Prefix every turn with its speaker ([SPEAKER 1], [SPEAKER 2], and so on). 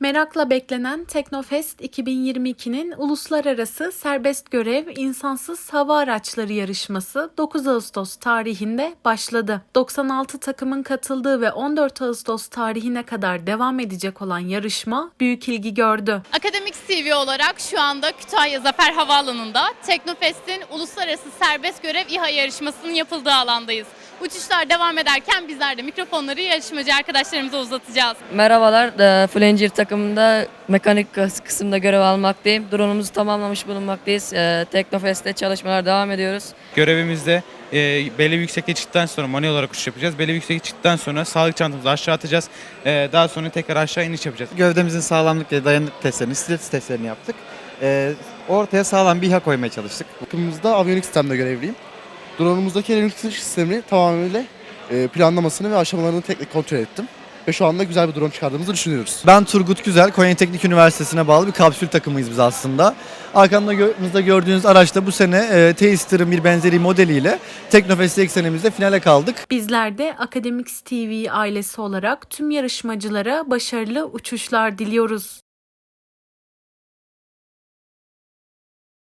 [SPEAKER 1] Merakla beklenen Teknofest 2022'nin uluslararası serbest görev insansız hava araçları yarışması 9 Ağustos tarihinde başladı. 96 takımın katıldığı ve 14 Ağustos tarihine kadar devam edecek olan yarışma büyük ilgi gördü.
[SPEAKER 2] Akademik TV olarak şu anda Kütahya Zafer Havaalanı'nda Teknofest'in uluslararası serbest görev İHA yarışmasının yapıldığı alandayız. Uçuşlar devam ederken bizler de mikrofonları yarışmacı arkadaşlarımıza uzatacağız.
[SPEAKER 3] Merhabalar, e, Flanger takımında mekanik kıs- kısımda görev almaktayım. Drone'umuzu tamamlamış bulunmaktayız. E, Teknofest'te çalışmalar devam ediyoruz.
[SPEAKER 4] Görevimizde e, belli bir yüksekliğe çıktıktan sonra manuel olarak uçuş yapacağız. Belli bir yüksekliğe çıktıktan sonra sağlık çantamızı aşağı atacağız. E, daha sonra tekrar aşağı iniş yapacağız.
[SPEAKER 5] Gövdemizin sağlamlık ve dayanıklık testlerini, stilets testlerini yaptık. Ee, ortaya sağlam bir İHA koymaya çalıştık.
[SPEAKER 6] Takımımızda aviyonik sistemde görevliyim. Drone'umuzdaki elektronik sistemi tamamıyla e, planlamasını ve aşamalarını tek tek kontrol ettim. Ve şu anda güzel bir drone çıkardığımızı düşünüyoruz.
[SPEAKER 5] Ben Turgut Güzel, Konya Teknik Üniversitesi'ne bağlı bir kapsül takımıyız biz aslında. Arkamda gö- gördüğünüz araçta bu sene e, Taster'ın bir benzeri modeliyle Teknofest eksenimizde finale kaldık.
[SPEAKER 1] Bizler de Akademiks TV ailesi olarak tüm yarışmacılara başarılı uçuşlar diliyoruz.